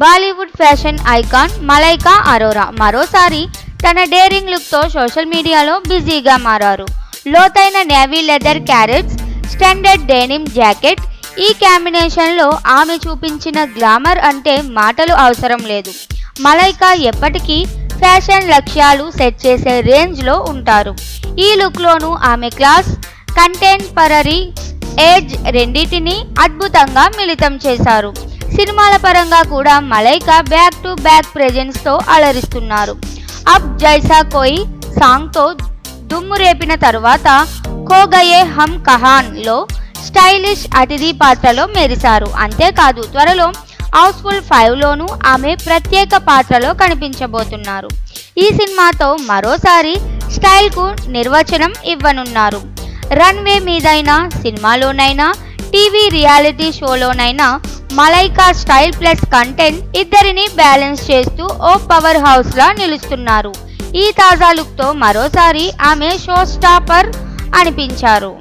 Bollywood fashion icon Malaika Arora మరోసారి తన daring లుక్తో సోషల్ మీడియాలో బిజీగా మారారు. లోతైన navy leather carrots standard denim jacket ఈ కాంబినేషన్లో ఆమె చూపించిన గ్లామర్ అంటే మాటలు అవసరం లేదు. మలైకా ఎప్పటికీ ఫ్యాషన్ లక్ష్యాలు సెట్ చేసే రేంజ్లో ఉంటారు. ఈ లుక్లోనూ ఆమె క్లాస్ కంటెంపరీ ఏజ్ రెండింటిని అద్భుతంగా మిళితం చేశారు. సినిమాల పరంగా కూడా మలైకా బ్యాక్ టు బ్యాక్ ప్రెజెన్స్తో అలరిస్తున్నారు. అబ్ జైసా కోయి సాంగ్తో దుమ్ము రేపిన తరువాత కోగయే హమ్ కహాన్లో స్టైలిష్ అతిథి పాత్రలో మెరిశారు. అంతేకాదు త్వరలో హౌస్ఫుల్ ఫైవ్లోనూ ఆమె ప్రత్యేక పాత్రలో కనిపించబోతున్నారు. ఈ సినిమాతో మరోసారి స్టైల్కు నిర్వచనం ఇవ్వనున్నారు. రన్వే మీదైనా సినిమాలోనైనా టీవీ రియాలిటీ షోలోనైనా మలైకా స్టైల్ ప్లస్ కంటెంట్ ఇద్దరిని బ్యాలెన్స్ చేస్తూ ఓ పవర్ హౌస్ లా నిలుస్తున్నారు. ఈ తాజా లుక్తో మరోసారి ఆమె షో స్టాపర్ అనిపించారు.